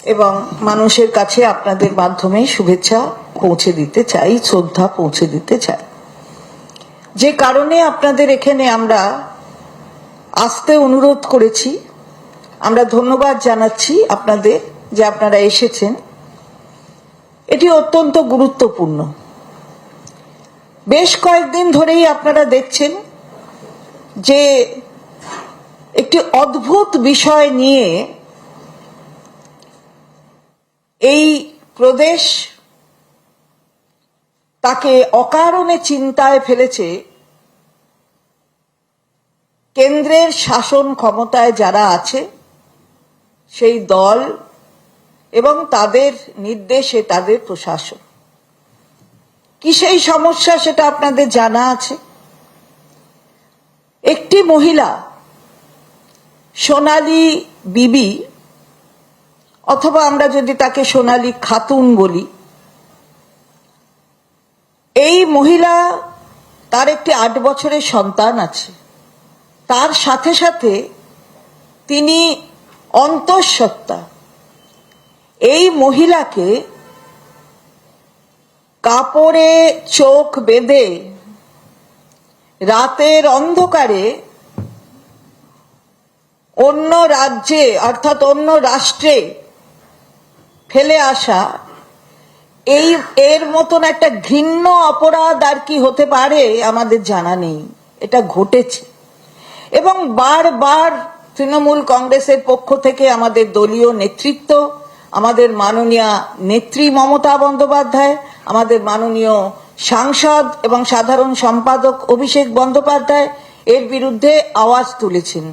এবং মানুষের কাছে আপনাদের মাধ্যমে শুভেচ্ছা পৌঁছে দিতে চাই, শ্রদ্ধা পৌঁছে দিতে চাই। যে কারণে আপনাদের এখানে আমরা আসতে অনুরোধ করেছি। আমরা ধন্যবাদ জানাচ্ছি আপনাদের যে আপনারা এসেছেন। এটি অত্যন্ত গুরুত্বপূর্ণ। বেশ কয়েকদিন ধরেই আপনারা দেখছেন যে একটি অদ্ভুত বিষয় নিয়ে এই প্রদেশ তাকে অকারণে চিন্তায় ফেলেছে কেন্দ্রের শাসন ক্ষমতায় যারা আছে, সেই দল এবং তাদের নির্দেশে তাদের প্রশাসন। কি সেই সমস্যা সেটা আপনাদের জানা আছে? একটি মহিলা, সোনালী বিবি অথবা আমরা যদি তাকে সোনালী খাতুন বলি, এই মহিলা তার একটি আট বছরের সন্তান আছে। তার সাথে সাথে তিনি অন্তঃসত্ত্বা। এই মহিলাকে কাপড়ে চোখ বেঁধে রাতের অন্ধকারে অন্য রাজ্যে, অর্থাৎ অন্য রাষ্ট্রে ফেলে আসা, এই, এর মতন একটা ঘৃণ্য অপরাধ আর কি হতে পারে আমাদের জানা নেই। এটা ঘটেছে। এবং বারবার তৃণমূল কংগ্রেসের পক্ষ থেকে আমাদের দলীয় নেতৃত্ব, আমাদের মাননীয় নেত্রী মমতা বন্দ্যোপাধ্যায়, আমাদের মাননীয় সাংসদ এবং সাধারণ সম্পাদক অভিষেক বন্দ্যোপাধ্যায় এর বিরুদ্ধে আওয়াজ তুলেছেন।